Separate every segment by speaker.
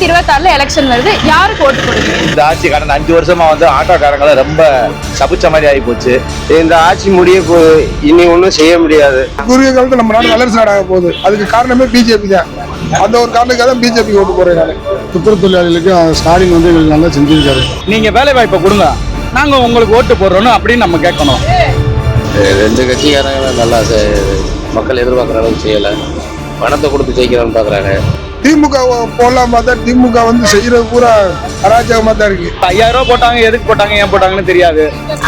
Speaker 1: ரெண்டாயிரத்தி இருபத்தி ஆறுல எலெக்ஷன் வருது. யாருக்கு ஓட்டு போடுவீங்க?
Speaker 2: இந்த ஆட்சி கடந்த அஞ்சு வருஷமா வந்து ஆட்டோக்காரங்களை ரொம்ப சபிச்ச மாதிரி ஆகி போச்சு.
Speaker 3: இந்த ஆட்சி முடிய போகுது இனி ஒன்றும் செய்ய முடியாது.
Speaker 4: குறுகிய காலத்தில் நம்ம நாடு வல்லரசு நாடாக போகுது. அதுக்கு காரணமே பிஜேபி தான். அந்த ஒரு காரணத்துக்காக தான் பிஜேபி ஓட்டு போறேன் நான்
Speaker 5: துப்புரவு தொழிலாளிகளுக்கு ஸ்டாலின் வந்து எங்களுக்கு நல்லா செஞ்சிருக்காரு.
Speaker 6: நீங்க வேலை வாய்ப்பை கொடுங்க. நாங்க உங்களுக்கு ஓட்டு போடுறோம் அப்படின்னு நம்ம கேட்கணும்.
Speaker 7: ரெண்டு கட்சிக்காரங்க நல்லா மக்கள் எதிர்பார்க்குற அளவுக்கு செய்யலை. பணத்தை கொடுத்து ஜெயிக்கலாம்னு பார்க்குறாங்க
Speaker 4: திமுக போடலாம் பார்த்தா திமுக வந்து செய்யறது பூரா அராஜகமாக தான் இருக்கு.
Speaker 6: ஐயாயிரம் ரூபாய் போட்டாங்க எதுக்கு போட்டாங்க ஏன் போட்டாங்கன்னு தெரியாது.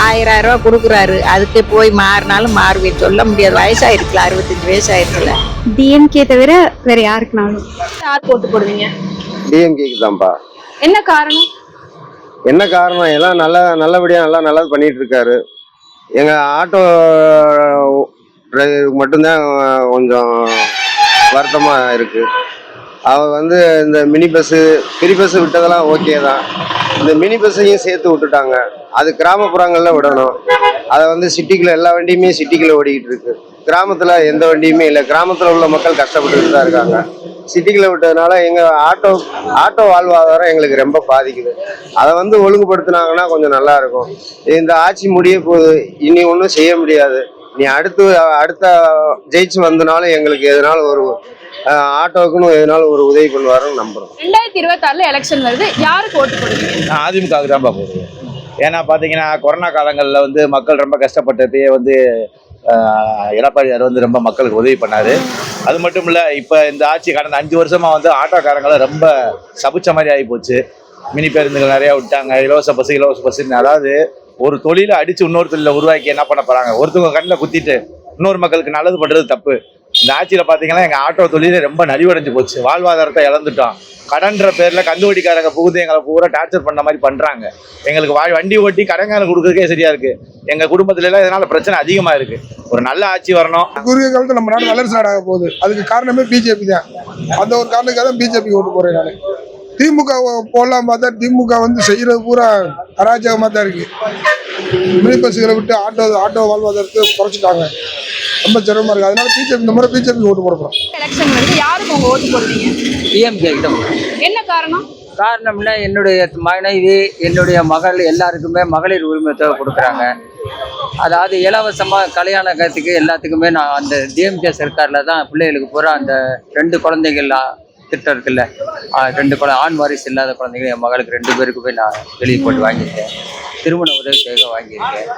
Speaker 8: ஆயிரம் ஆயிரம் ரூபாய் கொடுக்குறாரு. அதுக்கு போய் மாறினாலும் மாறுவேன். சொல்ல முடியாது. வயசாயிருக்குல அறுபத்தஞ்சு வயசு ஆயிருக்குல
Speaker 9: டிஎம்கே தவிர வேற யாருக்குனாலும்.
Speaker 1: யாருக்கு ஓட்டு போடுவீங்க?
Speaker 3: டிஎம்கேக்கு தான்ப்பா.
Speaker 1: என்ன காரணம்?
Speaker 3: என்ன காரணம்? எல்லாம் நல்ல நல்லபடியாக நல்லா நல்லது பண்ணிட்டு இருக்காரு. எங்கள் ஆட்டோ மட்டும்தான் கொஞ்சம் வருத்தமாக இருக்கு. அவர் வந்து இந்த மினி பஸ்ஸு பெரிய பஸ்ஸு விட்டதெல்லாம் ஓகே தான். இந்த மினி பஸ்ஸையும் சேர்த்து விட்டுட்டாங்க. அது கிராமப்புறங்களில் விடணும். அதை வந்து சிட்டிக்குள்ள எல்லா வண்டியுமே சிட்டிக்குள்ள ஓடிக்கிட்டு இருக்கு. கிராமத்தில் எந்த வண்டியுமே இல்லை. கிராமத்தில் உள்ள மக்கள் கஷ்டப்பட்டுட்டு தான் இருக்காங்க. சிட்டிக்குள்ளே விட்டதுனால எங்கள் ஆட்டோ ஆட்டோ வாழ்வாதாரம் எங்களுக்கு ரொம்ப பாதிக்குது. அதை வந்து ஒழுங்குபடுத்துனாங்கன்னா கொஞ்சம் நல்லா இருக்கும். இந்த ஆட்சி முடிய போகுது இனி ஒன்றும் செய்ய முடியாது. நீ அடுத்து அடுத்த ஜெயிச்சு வந்தனாலும் எங்களுக்கு எதனாலும் ஒரு ஆட்டோவுக்குன்னு எதனாலும் ஒரு உதவி பண்ணுவாருன்னு நம்புறோம்.
Speaker 1: ரெண்டாயிரத்தி இருபத்தி ஆறுல எலெக்ஷன் வருது. யாருக்கு ஓட்டு போடுவீங்க?
Speaker 2: நான் அதிமுகவுக்கு தான்ப்பா போடுவேன். ஏன்னா பார்த்தீங்கன்னா கொரோனா காலங்களில் வந்து மக்கள் ரொம்ப கஷ்டப்பட்டப்பயே வந்து எடப்பாடியார் வந்து ரொம்ப மக்களுக்கு உதவி பண்ணாரு. அது மட்டும் இல்லை இப்போ இந்த ஆட்சி கடந்த அஞ்சு வருஷமா வந்து ஆட்டோக்காரங்களை ரொம்ப சபிச்ச மாதிரி ஆகி போச்சு. மினி பேருந்துகள் நிறையா விட்டாங்க. இலவச பஸ் இலவச பஸ்ஸுன்னு அதாவது ஒரு தொழிலை அடிச்சு இன்னொரு தொழிலை உருவாக்கி என்ன பண்ண போறாங்க? ஒருத்தவங்க கண்ணில் குத்திட்டு இன்னொரு மக்களுக்கு நல்லது பண்றது தப்பு. இந்த ஆட்சியில் பார்த்தீங்கன்னா எங்கள் ஆட்டோ தொழிலே ரொம்ப நலிவடைஞ்சு போச்சு. வாழ்வாதாரத்தை இழந்துட்டோம். கடன்ற பேரில் கந்துவட்டிக்காரங்க புகுந்து எங்களை பூரா டார்ச்சர் பண்ண மாதிரி பண்ணுறாங்க எங்களுக்கு வா வண்டி ஓட்டி கடங்கால கொடுக்குறதுக்கே சரியா இருக்கு. எங்கள் குடும்பத்துல எல்லாம் இதனால பிரச்சனை அதிகமாக இருக்கு. ஒரு நல்ல ஆட்சி வரணும்.
Speaker 4: குறுகிய காலத்தில் நம்ம நாடு வளர்ச்சி நாடாக போகுது. அதுக்கு காரணமே பிஜேபி தான். அந்த ஒரு காரணத்துக்காக தான் பிஜேபி ஓட்டு போகிறேன் நான். திமுக போடலாம் பார்த்தா திமுக வந்து செய்யறது பூரா அராஜகமாக தான் இருக்கு. மினி பஸ்ஸுகளை விட்டு ஆட்டோ ஆட்டோ வாழ்வாதாரத்தை குறைச்சிட்டாங்க. ரொம்ப சிரமமா இருக்கு. அதனால பிஜேபி இந்த முறை பிஜேபி ஓட்டு போட போறோம்.
Speaker 1: எலெக்ஷன் வருது யாருக்கு உங்க ஓட்டு போடுவீங்க
Speaker 10: டிஎம்கே கிட்ட
Speaker 1: என்ன காரணம்?
Speaker 10: காரணம்னா என்னுடைய மனைவி என்னுடைய மகள் எல்லாருக்குமே மகளிர் உரிமத்தை கொடுக்குறாங்க. அதாவது இலவசமாக கல்யாணத்துக்கு எல்லாத்துக்குமே நான் அந்த டிஎம்கே சர்க்காரில் தான் பிள்ளைகளுக்கு பூரா அந்த ரெண்டு குழந்தைகள் ஆ, திட்டம் இருக்குல்ல? ரெண்டு குழந்தை ஆண் வாரிசு இல்லாத குழந்தைங்க என் மகளுக்கு ரெண்டு பேருக்குமே நான் வெளியே போட்டு வாங்கியிருக்கேன். திருமண உதவி தொகை வாங்கியிருக்கேன்.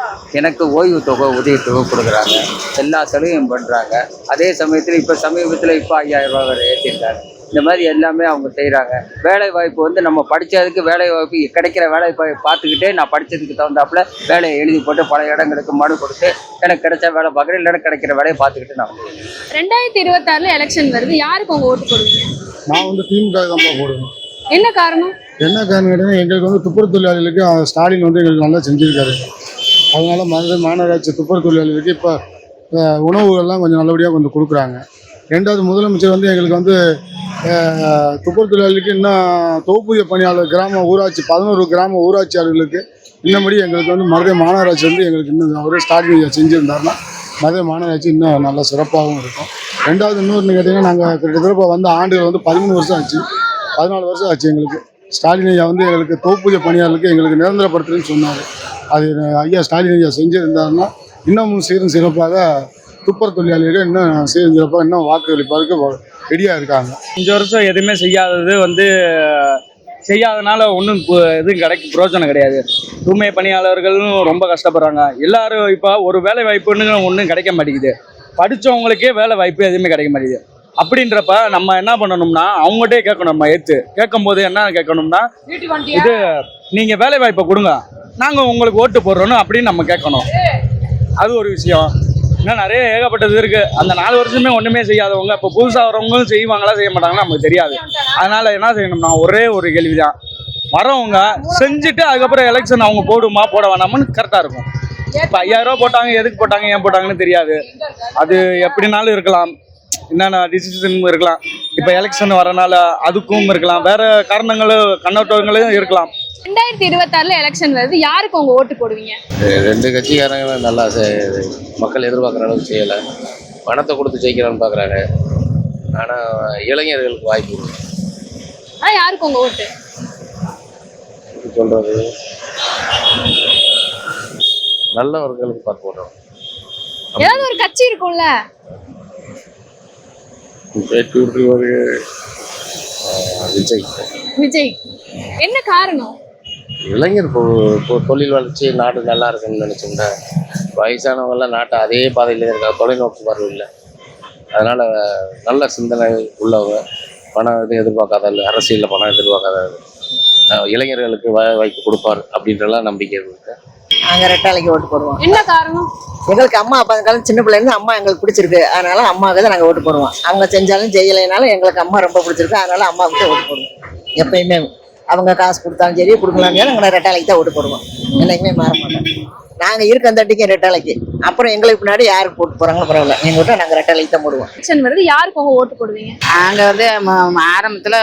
Speaker 10: எனக்கு ஓய்வு தொகை உதவி தொகை கொடுக்குறாங்க. எல்லா செலவையும் பண்ணுறாங்க அதே சமயத்தில் இப்போ சமீபத்தில் இப்போ ஐயாயிரம் ரூபா வரை ஏற்றிருக்காரு இந்த மாதிரி எல்லாமே அவங்க செய்கிறாங்க வேலை வாய்ப்பு வந்து நம்ம படித்ததுக்கு வேலை வாய்ப்பு கிடைக்கிற வேலை வாய்ப்பு பார்த்துக்கிட்டே நான் படித்ததுக்கு தகுந்தாப்புல வேலையை எழுதி போட்டு பல இடங்களுக்கு மனு கொடுத்து எனக்கு கிடைச்ச வேலை பார்க்குறேன் இல்லைன்னா கிடைக்கிற வேலையை பார்த்துக்கிட்டு நான்
Speaker 1: ரெண்டாயிரத்தி இருபத்தி ஆறுல எலெக்ஷன் வருது. யாருக்கு உங்க ஓட்டு போடுவீங்க?
Speaker 5: நான் வந்து திமுக தான் போடுவேன்.
Speaker 1: என்ன காரணம்?
Speaker 5: என்ன காரணம் கேட்டீங்கன்னா எங்களுக்கு வந்து துப்புரவு தொழிலாளிகளுக்கு ஸ்டாலின் வந்து எங்களுக்கு நல்லா செஞ்சிருக்காரு. அதனால மதுரை மாநகராட்சி துப்புரவு தொழிலாளிகளுக்கு இப்போ உணவுகள்லாம் கொஞ்சம் நல்லபடியாக கொஞ்சம் கொடுக்குறாங்க. ரெண்டாவது முதலமைச்சர் வந்து எங்களுக்கு வந்து அஹ், துப்புரவு இன்னும் தொகுப்புரிய பணியாளர் கிராம ஊராட்சி பதினோரு கிராம ஊராட்சியாளர்களுக்கு இன்னபடி எங்களுக்கு வந்து மதுரை மாநகராட்சி வந்து எங்களுக்கு இன்னும் அவரே ஸ்டாலின் ஐயா செஞ்சுருந்தாருன்னா மதுரை மாநகராட்சி இன்னும் நல்லா சிறப்பாகவும் இருக்கும். ரெண்டாவது இன்னொன்று கேட்டிங்கன்னா நாங்கள் கிட்டத்தட்ட வந்து ஆண்டுகள் வந்து பதிமூணு வருஷம் ஆச்சு. பதினாலு வருஷம் ஆச்சு எங்களுக்கு. ஸ்டாலின் ஐயா வந்து எங்களுக்கு தொகுப்புரிய பணியாளருக்கு எங்களுக்கு நிரந்தரப்படுத்துறேன்னு சொன்னார். அது ஐயா ஸ்டாலின் ஐயா செஞ்சுருந்தாருன்னா இன்னமும் சீரும் சிறப்பாக துப்புரவு தொழிலாளிகள் இன்னும் சிறப்பாக இன்னும் வாக்களிப்பதற்கு ரெடியாக இருக்காங்க
Speaker 6: அஞ்சு வருஷம் எதுவுமே செய்யாதது வந்து செய்யாதனால ஒன்றும் எதுவும் கிடைக்க பிரயோஜனம் கிடையாது. தூய்மை பணியாளர்களும் ரொம்ப கஷ்டப்படுறாங்க. எல்லாரும் இப்போ ஒரு வேலை வாய்ப்புன்னு ஒன்றும் கிடைக்க மாட்டேங்குது. படித்தவங்களுக்கே வேலை வாய்ப்பு எதுவுமே கிடைக்க மாட்டேங்குது. அப்படின்றப்ப நம்ம என்ன பண்ணணும்னா அவங்ககிட்டே கேட்கணும் நம்ம ஏற்று கேட்கும்போது என்ன கேட்கணும்னா இது நீங்கள் வேலை வாய்ப்பை கொடுங்க. நாங்கள் உங்களுக்கு ஓட்டு போடுறோன்னு அப்படின்னு நம்ம கேட்கணும். அது ஒரு விஷயம். இன்னும் நிறைய ஏகப்பட்டது இருக்கு. அந்த நாலு வருஷமே ஒண்ணுமே செய்யாதவங்க இப்போ புதுசாக வரவங்களும் செய்வாங்களா செய்ய மாட்டாங்களா நமக்கு தெரியாது. அதனால என்ன செய்யணும்னா ஒரே ஒரு கேள்விதான். வரவங்க செஞ்சுட்டு அதுக்கப்புறம் எலெக்ஷன் அவங்க போடுமா போட வேணாமான்னு கரெக்டாக இருக்கும். இப்போ ஐயாயிரம் ரூபா போட்டாங்க எதுக்கு போட்டாங்க ஏன் போட்டாங்கன்னு தெரியாது. அது எப்படினாலும் இருக்கலாம். என்னென்ன டிசிஷனும் இருக்கலாம். இப்போ எலெக்ஷன் வரனால அதுக்கும் இருக்கலாம். வேற காரணங்களும் கண்ணோட்டங்களும் இருக்கலாம்.
Speaker 1: ரெண்டாயிரத்தி இருபத்தி ஆறுல எலெக்ஷன் வருது. யாருக்கு உங்க ஓட்டு போடுவீங்க?
Speaker 7: ரெண்டு கட்சிக்காரங்க நல்லா மக்கள் எதிர்பார்க்குற அளவுக்கு செய்யலை. பணத்தை கொடுத்து ஜெயிக்கலாம்னு பார்க்குறாங்க. ஆனால் இளைஞர்களுக்கு வாய்ப்பு இல்லை.
Speaker 1: ஆனா யாருக்கு உங்க ஓட்டு?
Speaker 7: சொல்றது நல்லவர்களுக்கு பார்த்து போடுறோம்.
Speaker 1: ஏதாவது ஒரு கட்சி இருக்கும்ல?
Speaker 7: விஜய்.
Speaker 1: விஜய். என்ன காரணம்?
Speaker 7: இளைஞர் தொழில் வளர்ச்சி நாடு நல்லா இருக்குன்னு நினச்சோம்னா வயசானவங்கெல்லாம் நாட்டை அதே பாதையில் இருக்காங்க. தொலைநோக்கு பார்வை இல்லை. அதனால் நல்ல சிந்தனை உள்ளவங்க. பணம் எதுவும் எதிர்பார்க்காத அரசியலில் பணம் எதிர்பார்க்காத இளைஞர்களுக்கு வாய்ப்பு கொடுப்பார் அப்படின்றலாம் நம்பிக்கை இருக்கு.
Speaker 8: நாங்கள் ரெட்டாலைக்கு ஓட்டு போடுவோம்.
Speaker 1: என்ன காரணம்?
Speaker 8: எங்களுக்கு அம்மா அப்பா காலம் சின்ன பிள்ளைங்க அம்மா எங்களுக்கு பிடிச்சிருக்கு. அதனால அம்மாவுக்கு தான் நாங்கள் ஓட்டு போடுவோம். அவங்க செஞ்சாலும் செய்யலைனாலும் எங்களுக்கு அம்மா ரொம்ப பிடிச்சிருக்கு. அதனால அம்மாவுக்கு தான் ஓட்டு போடுவோம். எப்பயுமே. அவங்க காசு கொடுத்தாலும் சரி கொடுக்கலாம் சரி நாங்கள் ரெட்டாலைக்கு தான் ஓட்டு போடுவோம். என்னைக்குமே மாற மாட்டோம். நாங்கள் இருக்க அந்த அட்டிக்கு ரெட்டாலைக்கு அப்புறம் எங்களுக்கு பின்னாடி யாருக்கு போட்டு போகிறாங்களோ பரவாயில்ல. எங்கள் விட்டு நாங்கள் ரெட்டாலைக்கு தான் போடுவோம்.
Speaker 1: வருது. யாருக்கு உங்க ஓட்டு போடுவீங்க?
Speaker 8: நாங்கள் வந்து ஆரம்பத்தில்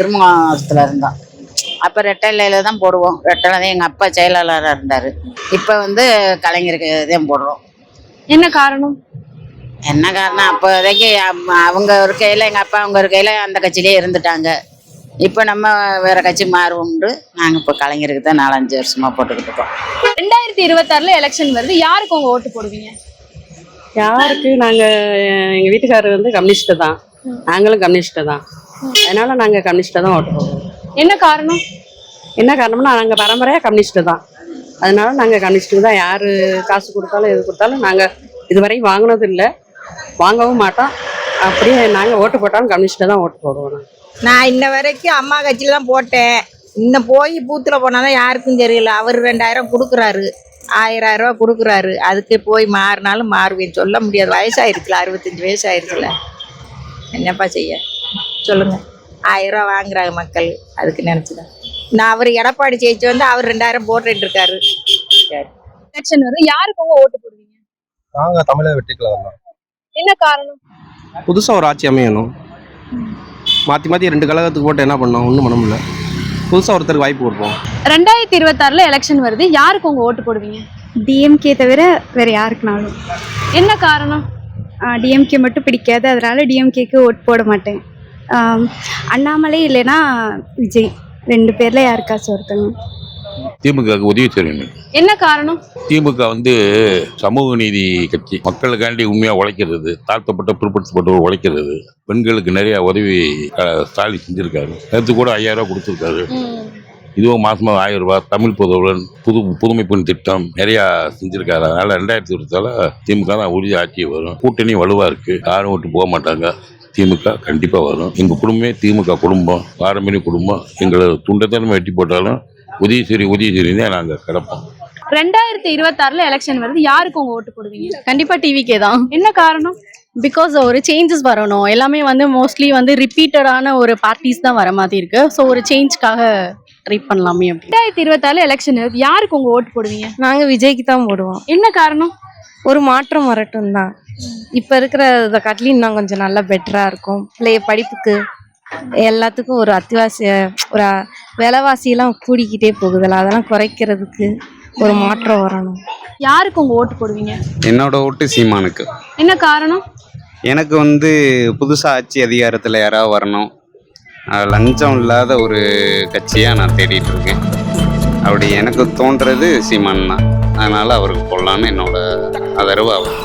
Speaker 8: திருமணத்தில் இருந்தோம். அப்போ ரெட்டலையில் தான் போடுவோம். ரெட்டலை தான் எங்கள் அப்பா செயலாளராக இருந்தார். இப்போ வந்து கலைஞருக்கு தான் போடுறோம்.
Speaker 1: என்ன காரணம்?
Speaker 8: என்ன காரணம்? அப்போதைக்கு அவங்க ஒரு கையில் எங்கள் அப்பா அவங்க ஒரு கையில் அந்த கட்சியிலே இருந்துட்டாங்க. இப்போ நம்ம வேற கட்சி மாறுவோம்னு நாங்கள் இப்போ கலைஞருக்கு தான் நாலஞ்சு வருஷமாக போட்டுக்கிட்டு இருக்கோம்.
Speaker 1: ரெண்டாயிரத்தி இருபத்தாறுல எலெக்ஷன் வருது. யாருக்கு உங்க ஓட்டு போடுவீங்க?
Speaker 11: யாருக்கு? நாங்கள் எங்கள் வீட்டுக்காரர் வந்து கம்யூனிஸ்ட்டு தான். நாங்களும் கம்யூனிஸ்ட்டு தான். அதனால நாங்கள் கம்யூனிஸ்ட்டை தான் ஓட்டு போடுவோம்.
Speaker 1: என்ன காரணம்?
Speaker 11: என்ன காரணம்னா நாங்கள் பரம்பரையாக கம்யூனிஸ்ட்டு தான். அதனால நாங்கள் கம்யூனிஸ்ட்டுக்கு தான் யார் காசு கொடுத்தாலும் எது கொடுத்தாலும் நாங்கள் இதுவரையும் வாங்கினது இல்லை வாங்கவும் மாட்டோம். அப்படியே நாங்கள் ஓட்டு போட்டாலும் கம்யூனிஸ்ட்டை தான் ஓட்டு போடுவோம்
Speaker 8: நான் இன்ன வரைக்கும் அம்மா கட்சியில் தான் போட்டேன். இன்னும் போய் பூத்தில் போனால் தான் யாருக்கும் தெரியல. அவர் ரெண்டாயிரம் கொடுக்குறாரு. ஆயிரம் ரூபா கொடுக்குறாரு. அதுக்கு போய் மாறினாலும் மாறுவேன். சொல்ல முடியாது. வயசாயிருச்சுல அறுபத்தஞ்சு வயசு ஆயிருச்சுல என்னப்பா செய்ய? சொல்லுங்க. ஆயிரம் ரூபா வாங்குறாங்க மக்கள். அதுக்கு நினச்சிதான். நான் அவர் எடப்பாடி ஜெயிச்சு வந்து அவர் ரெண்டாயிரம் போட்டுட்டு இருக்காரு
Speaker 1: எலெக்ஷன் வருது யாருக்கு உங்க ஓட்டு போடுவீங்க?
Speaker 3: நாங்கள் தமிழக வெற்றிக்கலாம் தான்.
Speaker 1: என்ன காரணம்?
Speaker 3: புதுசாக ஒரு ஆட்சி அமையணும். மாற்றி மாற்றி ரெண்டு கழகத்துக்கு போட்டு என்ன பண்ணோம்? ஒன்றும் பண்ண முடியல. புதுசாக ஒருத்தருக்கு வாய்ப்பு கொடுப்போம்.
Speaker 1: ரெண்டாயிரத்தி இருபத்தாறுல எலெக்ஷன் வருது. யாருக்கு உங்க ஓட்டு போடுவீங்க?
Speaker 9: டிஎம்கே தவிர வேற யாருக்குனாலும்.
Speaker 1: என்ன காரணம்?
Speaker 9: டிஎம்கே மட்டும் பிடிக்காது. அதனால டிஎம்கேக்கு ஓட்டு போட மாட்டேன். அண்ணாமலை இல்லைன்னா விஜய். ரெண்டு பேர்ல யாருக்காச்சும் ஒருத்தங்க?
Speaker 12: திமுகவுக்கு உதவி செய்யணும்.
Speaker 1: என்ன காரணம்?
Speaker 12: திமுக வந்து சமூக நீதி கட்சி. மக்களுக்காண்டி உண்மையா உழைக்கிறது. தாழ்த்தப்பட்ட பிற்படுத்தப்பட்டவர் உழைக்கிறது. பெண்களுக்கு நிறைய உதவி ஸ்டாலின் செஞ்சிருக்காரு. நேற்று கூட ஐயாயிரம் ரூபாய் கொடுத்துருக்காரு. இதுவும் மாசமா ஆயிரம் ரூபாய். தமிழ் புதவுடன் புது புதுமை பெண் திட்டம் நிறைய செஞ்சிருக்காரு. அதனால ரெண்டாயிரத்தி இருபத்தால திமுக தான் உறுதி ஆட்சி வரும். கூட்டணி வலுவா இருக்கு. யாரும் விட்டு போக மாட்டாங்க. திமுக கண்டிப்பா வரும் எங்க குடும்பமே திமுக குடும்பம் பாரம்பரிய குடும்பம். எங்களை துண்டத்தனமா வெட்டி போட்டாலும் உதயசூரி உதயசூரி தான் நாங்க கிடப்போம்.
Speaker 1: ரெண்டாயிரத்தி இருபத்தாறுல எலெக்ஷன் வருது. யாருக்கு உங்க ஓட்டு போடுவீங்க?
Speaker 11: கண்டிப்பாக டிவிக்கே தான்.
Speaker 1: என்ன காரணம்?
Speaker 11: பிகாஸ் ஒரு சேஞ்சஸ் வரணும். எல்லாமே வந்து மோஸ்ட்லி வந்து ரிப்பீட்டடான ஒரு பார்ட்டிஸ் தான் வர மாதிரி இருக்கு. ஸோ ஒரு சேஞ்ச்காக ட்ரை பண்ணலாமே அப்படி
Speaker 1: ரெண்டாயிரத்தி இருபத்தாறுல எலெக்ஷன் வருது. யாருக்கு உங்க ஓட்டு போடுவீங்க?
Speaker 11: நாங்கள் விஜய்க்கு தான் போடுவோம்.
Speaker 1: என்ன காரணம்?
Speaker 11: ஒரு மாற்றம் வரட்டும் தான் இப்போ இருக்கிற இதை காட்டிலும் இன்னும் கொஞ்சம் நல்லா பெட்டராக இருக்கும். பிள்ளைய படிப்புக்கு எல்லாத்துக்கும் ஒரு அத்தியாவசிய ஒரு விலைவாசியெல்லாம் கூடிக்கிட்டே போகுதுல்ல. அதெல்லாம் குறைக்கிறதுக்கு ஒரு மாற்றம் வரணும்.
Speaker 1: யாருக்கு உங்க ஓட்டு போடுவீங்க?
Speaker 3: என்னோட ஓட்டு சீமானுக்கு.
Speaker 1: என்ன காரணம்?
Speaker 3: எனக்கு வந்து புதுசாக ஆட்சி அதிகாரத்தில் யாராவது வரணும். அஹ் லஞ்சம் இல்லாத ஒரு கட்சியாக நான் தேடிட்டு இருக்கேன். அப்படி எனக்கு தோன்றது சீமான் தான். அதனால் அவருக்கு போடலான்னு என்னோட ஆதரவு அவர்